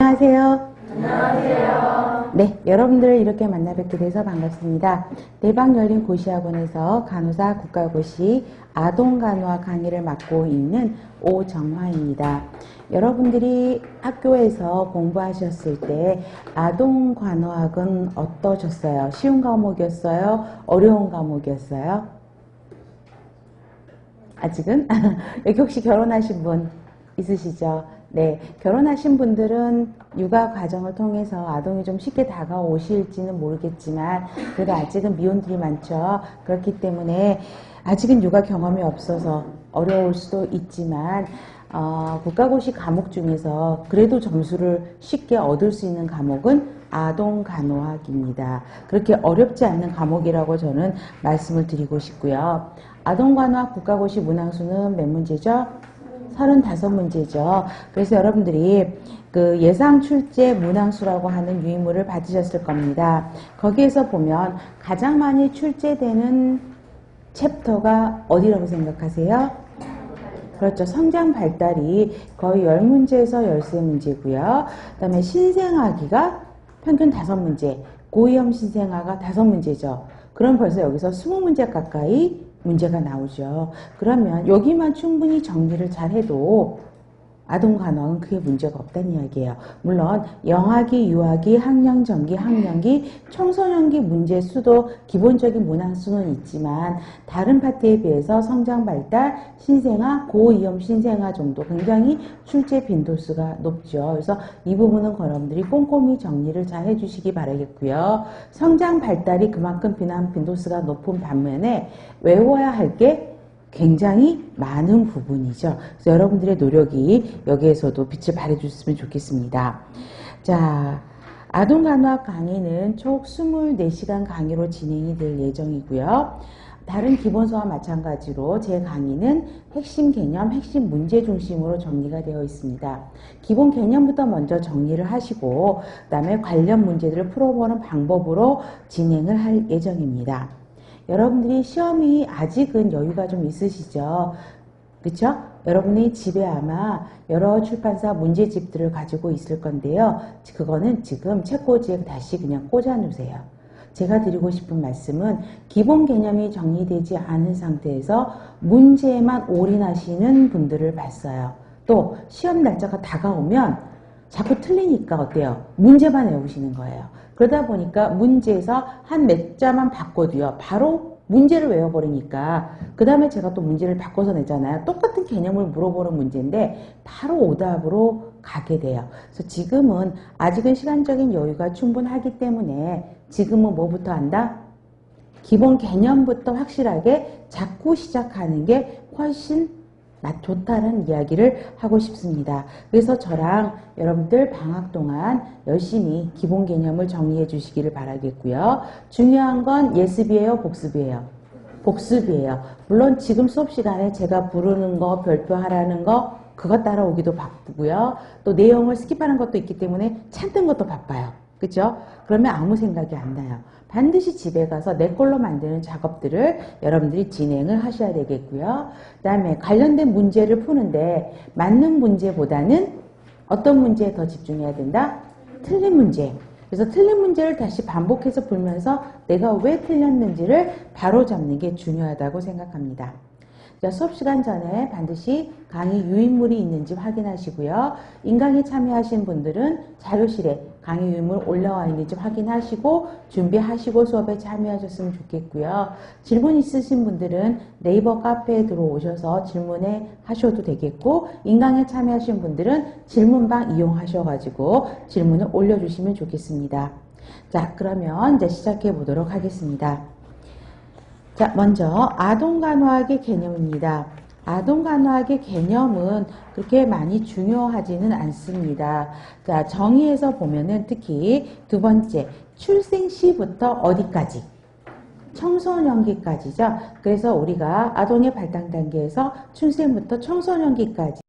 안녕하세요. 안녕하세요. 네, 여러분들을 이렇게 만나 뵙게 돼서 반갑습니다. 내방 열린 고시학원에서 간호사 국가고시 아동간호학 강의를 맡고 있는 오정화입니다. 여러분들이 학교에서 공부하셨을 때 아동간호학은 어떠셨어요? 쉬운 과목이었어요? 어려운 과목이었어요? 아직은? 여기 혹시 결혼하신 분 있으시죠? 네. 결혼하신 분들은 육아 과정을 통해서 아동이 좀 쉽게 다가오실지는 모르겠지만, 그래도 아직은 미혼들이 많죠. 그렇기 때문에 아직은 육아 경험이 없어서 어려울 수도 있지만, 어, 국가고시 과목 중에서 그래도 점수를 쉽게 얻을 수 있는 과목은 아동 간호학입니다. 그렇게 어렵지 않는 과목이라고 저는 말씀을 드리고 싶고요. 아동 간호학 국가고시 문항수는 몇 문제죠? 35문제죠. 그래서 여러분들이 그 예상 출제 문항수라고 하는 유인물을 받으셨을 겁니다. 거기에서 보면 가장 많이 출제되는 챕터가 어디라고 생각하세요? 그렇죠. 성장 발달이 거의 10문제에서 13문제고요. 그 다음에 신생아기가 평균 5문제, 고위험 신생아가 5문제죠. 그럼 벌써 여기서 20문제 가까이 문제가 나오죠. 그러면 여기만 충분히 정리를 잘 해도 아동 간호학은 크게 문제가 없다는 이야기예요. 물론 영아기, 유아기, 학령 전기, 학령기, 청소년기 문제 수도 기본적인 문항 수는 있지만 다른 파트에 비해서 성장 발달, 신생아, 고위험 신생아 정도 굉장히 출제 빈도수가 높죠. 그래서 이 부분은 여러분들이 꼼꼼히 정리를 잘 해주시기 바라겠고요. 성장 발달이 그만큼 비난 빈도수가 높은 반면에 외워야 할게 굉장히 많은 부분이죠. 그래서 여러분들의 노력이 여기에서도 빛을 발해줬으면 좋겠습니다. 자, 아동 간호학 강의는 총 24시간 강의로 진행이 될 예정이고요. 다른 기본서와 마찬가지로 제 강의는 핵심 개념, 핵심 문제 중심으로 정리가 되어 있습니다. 기본 개념부터 먼저 정리를 하시고 그 다음에 관련 문제들을 풀어보는 방법으로 진행을 할 예정입니다. 여러분들이 시험이 아직은 여유가 좀 있으시죠? 그쵸? 여러분이 집에 아마 여러 출판사 문제집들을 가지고 있을 건데요. 그거는 지금 책꽂이에 다시 그냥 꽂아 놓으세요. 제가 드리고 싶은 말씀은 기본 개념이 정리되지 않은 상태에서 문제에만 올인하시는 분들을 봤어요. 또 시험 날짜가 다가오면 자꾸 틀리니까 어때요? 문제만 외우시는 거예요. 그러다 보니까 문제에서 한 몇 자만 바꿔도요. 바로 문제를 외워버리니까 그 다음에 제가 또 문제를 바꿔서 내잖아요. 똑같은 개념을 물어보는 문제인데 바로 오답으로 가게 돼요. 그래서 지금은 아직은 시간적인 여유가 충분하기 때문에 지금은 뭐부터 한다? 기본 개념부터 확실하게 잡고 시작하는 게 훨씬 맛 좋다는 이야기를 하고 싶습니다. 그래서 저랑 여러분들 방학 동안 열심히 기본 개념을 정리해 주시기를 바라겠고요. 중요한 건 예습이에요, 복습이에요. 복습이에요. 물론 지금 수업 시간에 제가 부르는 거, 별표하라는 거, 그거 따라오기도 바쁘고요. 또 내용을 스킵하는 것도 있기 때문에 찾는 것도 바빠요. 그죠? 그러면 아무 생각이 안 나요. 반드시 집에 가서 내 걸로 만드는 작업들을 여러분들이 진행을 하셔야 되겠고요. 그 다음에 관련된 문제를 푸는데 맞는 문제보다는 어떤 문제에 더 집중해야 된다? 틀린 문제. 그래서 틀린 문제를 다시 반복해서 풀면서 내가 왜 틀렸는지를 바로 잡는 게 중요하다고 생각합니다. 자, 수업 시간 전에 반드시 강의 유인물이 있는지 확인하시고요. 인강에 참여하신 분들은 자료실에 강의 유인물 올라와 있는지 확인하시고 준비하시고 수업에 참여하셨으면 좋겠고요. 질문 있으신 분들은 네이버 카페에 들어오셔서 질문에 하셔도 되겠고 인강에 참여하신 분들은 질문방 이용하셔가지고 질문을 올려주시면 좋겠습니다. 자, 그러면 이제 시작해 보도록 하겠습니다. 자, 먼저 아동 간호학의 개념입니다. 아동 간호학의 개념은 그렇게 많이 중요하지는 않습니다. 자, 정의에서 보면은 특히 두 번째, 출생 시부터 어디까지? 청소년기까지죠. 그래서 우리가 아동의 발달 단계에서 출생부터 청소년기까지